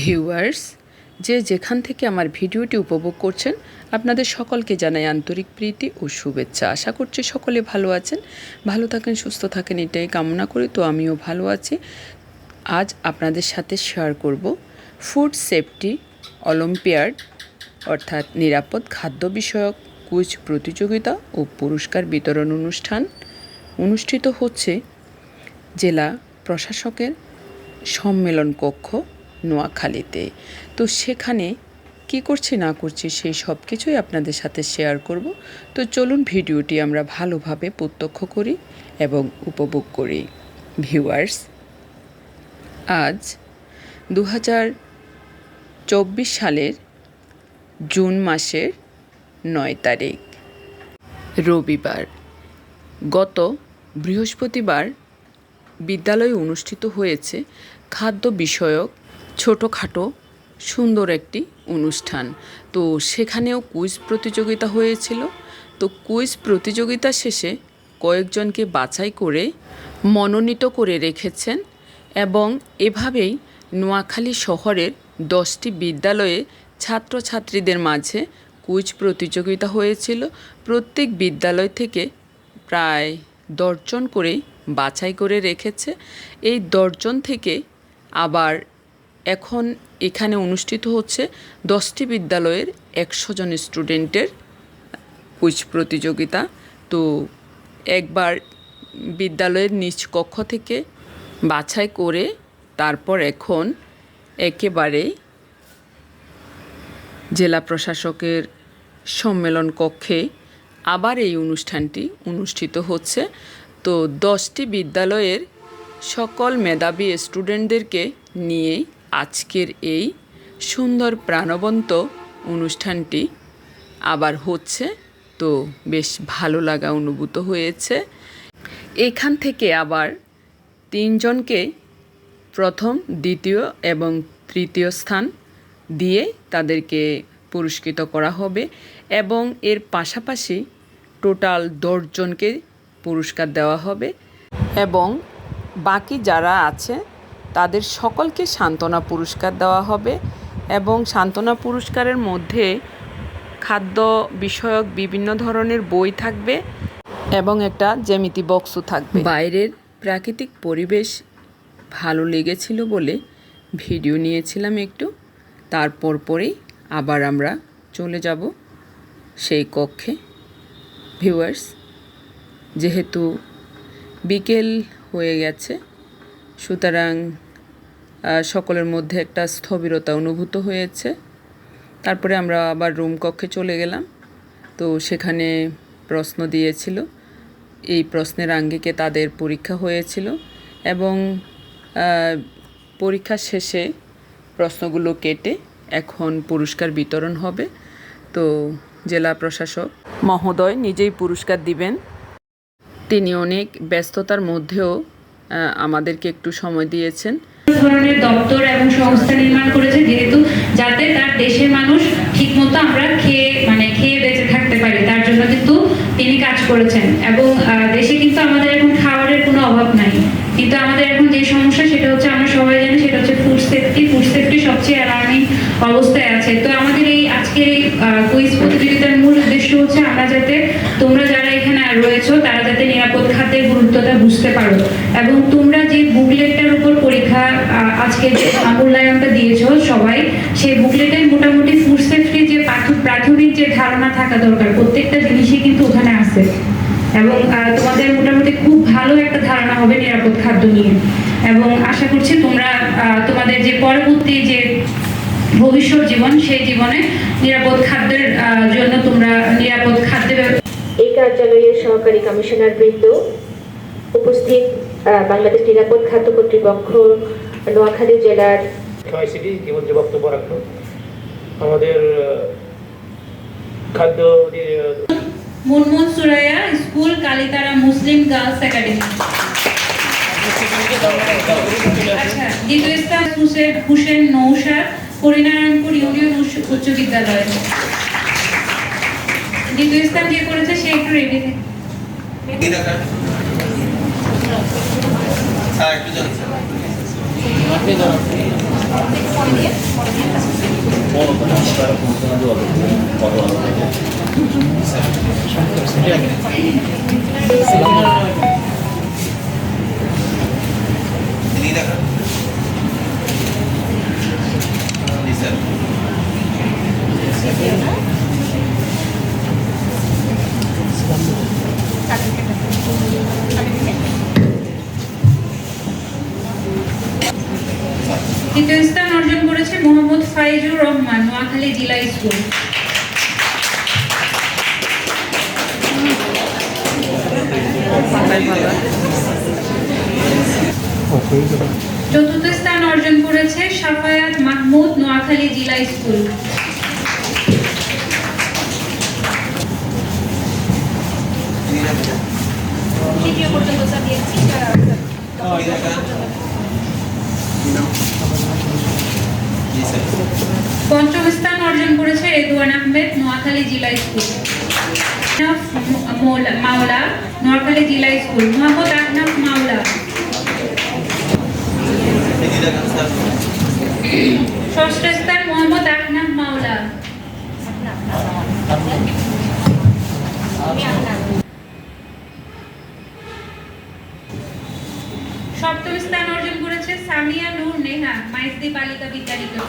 Viewers, যে যেখান থেকে আমার ভিডিওটি উপভোগ করছেন, আপনাদের সকলকে জানাই আন্তরিক প্রীতি ও শুভেচ্ছা। আশা করছি সকলে ভালো আছেন। ভালো থাকেন, সুস্থ থাকেন, এটাই কামনা করি। তো আমিও ভালো আছি। আজ আপনাদের সাথে শেয়ার করব ফুড সেফটি অলিম্পিয়াড অর্থাৎ নিরাপদ খাদ্য বিষয়ক কুইজ প্রতিযোগিতা ও পুরস্কার বিতরণ অনুষ্ঠান। অনুষ্ঠিত হচ্ছে জেলা প্রশাসকের সম্মেলন কক্ষ। নোয়াখালীতে। তো সেখানে কি করছি, না করছি, সেই সব কিছুই আপনাদের সাথে শেয়ার করব। তো চলুন ভিডিওটি আমরা ভালোভাবে প্রত্যক্ষ করি এবং উপভোগ করি। ভিউয়ার্স, আজ দু চব্বিশ সালের জুন মাসের নয় তারিখ। রবিবার, গত বৃহস্পতিবার বিদ্যালয়ে অনুষ্ঠিত হয়েছে খাদ্য বিষয়ক ছোটোখাটো, সুন্দর একটি অনুষ্ঠান। তো সেখানেও কুইজ প্রতিযোগিতা হয়েছিল। তো কুইজ প্রতিযোগিতা শেষে কয়েকজনকে বাছাই করে মনোনীত করে রেখেছেন এবং এভাবেই নোয়াখালী শহরের দশটি বিদ্যালয়ে ছাত্রছাত্রীদের মাঝে কুইজ প্রতিযোগিতা হয়েছিল। প্রত্যেক বিদ্যালয় থেকে প্রায় দশজন করেই বাছাই করে রেখেছে। এই দশজন থেকে আবার এখন এখানে অনুষ্ঠিত হচ্ছে দশটি বিদ্যালয়ের একশো জন স্টুডেন্টের কুইজ প্রতিযোগিতা। তো একবার বিদ্যালয়ের নিচ কক্ষ থেকে বাছাই করে তারপর এখন একেবারে জেলা প্রশাসকের সম্মেলন কক্ষে আবার এই অনুষ্ঠানটি অনুষ্ঠিত হচ্ছে। তো দশটি বিদ্যালয়ের সকল মেধাবী স্টুডেন্টদেরকে নিয়ে আজকের এই সুন্দর প্রাণবন্ত অনুষ্ঠানটি আবার হচ্ছে তো বেশ ভালো লাগা অনুভূত হয়েছে। এখান থেকে আবার তিনজনকে প্রথম, দ্বিতীয় এবং তৃতীয় স্থান দিয়ে তাদেরকে পুরস্কৃত করা হবে এবং এর পাশাপাশি টোটাল দশজনকে পুরস্কার দেওয়া হবে এবং বাকি যারা আছে তাদের সকলকে সান্ত্বনা পুরস্কার দেওয়া হবে এবং সান্ত্বনা পুরস্কারের মধ্যে খাদ্য বিষয়ক বিভিন্ন ধরনের বই থাকবে এবং একটা জ্যামিতি বক্সও থাকবে। বাইরের প্রাকৃতিক পরিবেশ ভালো লেগেছিল বলে ভিডিও নিয়েছিলাম একটু, তারপর পরেই আবার আমরা চলে যাব সেই কক্ষে। ভিউয়ার্স, যেহেতু বিকেল হয়ে গেছে, সুতরাং সকলের মধ্যে একটা স্থবিরতা অনুভূত হয়েছে। তারপরে আমরা আবার রুম কক্ষে চলে গেলাম। তো সেখানে প্রশ্ন দিয়েছিল। এই প্রশ্নের আঙ্গিকে তাদের পরীক্ষা হয়েছিল এবং পরীক্ষা শেষে প্রশ্নগুলো কেটে এখন পুরস্কার বিতরণ হবে। তো জেলা প্রশাসক মহোদয় নিজেই পুরস্কার দিবেন। তিনি অনেক ব্যস্ততার মধ্যেও আমাদেরকে একটু সময় দিয়েছেন। ধরনের দপ্তর এবং সংস্থা নির্মাণ করেছে, যেহেতু যাতে তার দেশের মানুষ ঠিকমতো আমরা খেয়ে মানে খেয়ে বেঁচে থাকতে পারি, তার জন্য কিন্তু তিনি কাজ করেছেন। এবং দেশে কিন্তু আমাদের এখন খাবারের কোনো অভাব নাই। কিন্তু আমাদের এখন যে সমস্যা, সেটা হচ্ছে আমরা সবাই জানি, সেটা হচ্ছে ফুড সেফটি ফুড সেফটি সবচেয়ে অ্যালার্মিং অবস্থায় আছে। তো আমাদের এই আজকের এই কুইজ প্রতিযোগিতার মূল উদ্দেশ্য হচ্ছে আমরা যাতে তোমরা রয়েছো, তারা যাতে নিরাপদ খাদ্যের গুরুত্বটা বুঝতে পারো। এবং তোমরা যে বুকলেটটার উপর পরীক্ষা আজকে যে মূল্যায়নটা দিয়েছ সবাই, সেই বুকলেটে মোটামুটি ফুড সেফটি যে প্রাথমিক যে ধারণা থাকা দরকার, প্রত্যেকটা জিনিসই কিন্তু ওখানে আছে। এবং তোমাদের মোটামুটি খুব ভালো একটা ধারণা হবে নিরাপদ খাদ্য নিয়ে। এবং আশা করছি তোমরা তোমাদের যে পরবর্তী যে ভবিষ্যৎ জীবন, সেই জীবনে নিরাপদ খাদ্যের জন্য তোমরা নিরাপদ খাদ্যের কার্যালয়ের সহকারী কমিশনার বৃন্দ উপস্থিত বাংলাদেশ নিরাপদ খাদ্য কর্তৃপক্ষ নোয়াখালী জেলার জীবন যে বক্তব্য রাখল। আমাদের খাদ্য Munmun Suraiya school Kalitara Muslim girls academy. আচ্ছা দ্বিতীয় স্থান হুসেন হুসেন নৌসাদ হরিনারায়ণপুর ইউনিয়ন উচ্চ বিদ্যালয়। দ্বিতীয় স্থান যে করেছে সে একটু রেডি দ্বিতীয় স্থান অর্জন করেছে মোহাম্মদ ফাইজুর রহমান, নোয়াখালী জেলা স্কুল। চতুর্থ স্থান অর্জন করেছে সাফায়াত মাহমুদ, নোয়াখালী জিলা স্কুল। তৃতীয় পর্যন্ত চালিয়েছি পঞ্চম স্থান অর্জন করেছে রেদুয়ান আহমেদ নোয়াখালী জেলা স্কুল। মাওলা নোয়াখালী জেলা স্কুল। মোহাম্মদ আহনাফ মাওলা। ষষ্ঠ স্থান মোহাম্মদ আহনাফ মাওলা। সপ্তম স্থান অর্জন করেছে সামিয়া নূর নেহা মাইসদি বালিকা বিদ্যানিকেতন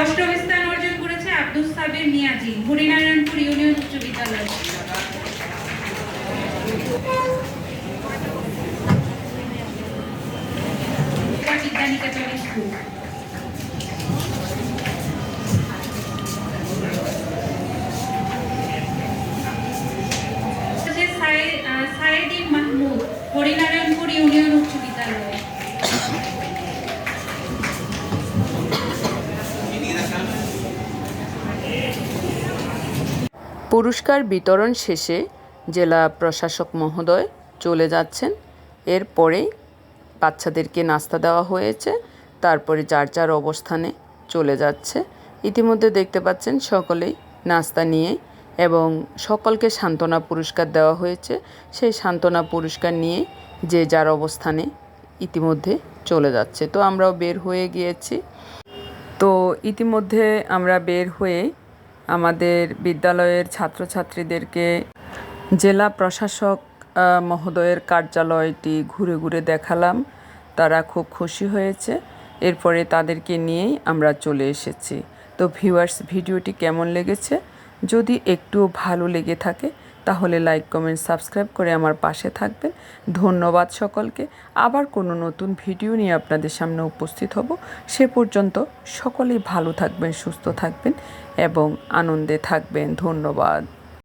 অষ্টম স্থান অর্জন করেছে আব্দুল সাবির মিয়াজি, হরিনারায়ণপুর ইউনিয়ন উচ্চ বিদ্যালয়। বিদ্যানিকেতন স্কুল। হরিনারায়ণপুর ইউনিয়ন উচ্চ পুরস্কার বিতরণ শেষে জেলা প্রশাসক মহোদয় চলে যাচ্ছেন। এরপরেই বাচ্চাদেরকে নাস্তা দেওয়া হয়েছে, তারপরে যার যার অবস্থানে চলে যাচ্ছে। ইতিমধ্যে দেখতে পাচ্ছেন সকলেই নাস্তা নিয়ে এবং সকলকে সান্ত্বনা পুরস্কার দেওয়া হয়েছে। সেই সান্ত্বনা পুরস্কার নিয়ে যে যার অবস্থানে ইতিমধ্যে চলে যাচ্ছে। তো আমরাও বের হয়ে গিয়েছি। তো ইতিমধ্যে আমরা বের হয়ে আমাদের বিদ্যালয়ের ছাত্রছাত্রীদেরকে জেলা প্রশাসক মহোদয়ের কার্যালয়টি ঘুরে ঘুরে দেখালাম। তারা খুব খুশি হয়েছে। এরপরে তাদেরকে নিয়েই আমরা চলে এসেছি। তো ভিউয়ার্স, ভিডিওটি কেমন লেগেছে? যদি একটুও ভালো লেগে থাকে, তাহলে লাইক কমেন্ট সাবস্ক্রাইব করে আমার পাশে থাকবেন। ধন্যবাদ সকলকে। আবার কোনো নতুন ভিডিও নিয়ে আপনাদের সামনে উপস্থিত হব। সে পর্যন্ত সকলেই ভালো থাকবেন, সুস্থ থাকবেন এবং আনন্দে থাকবেন। ধন্যবাদ।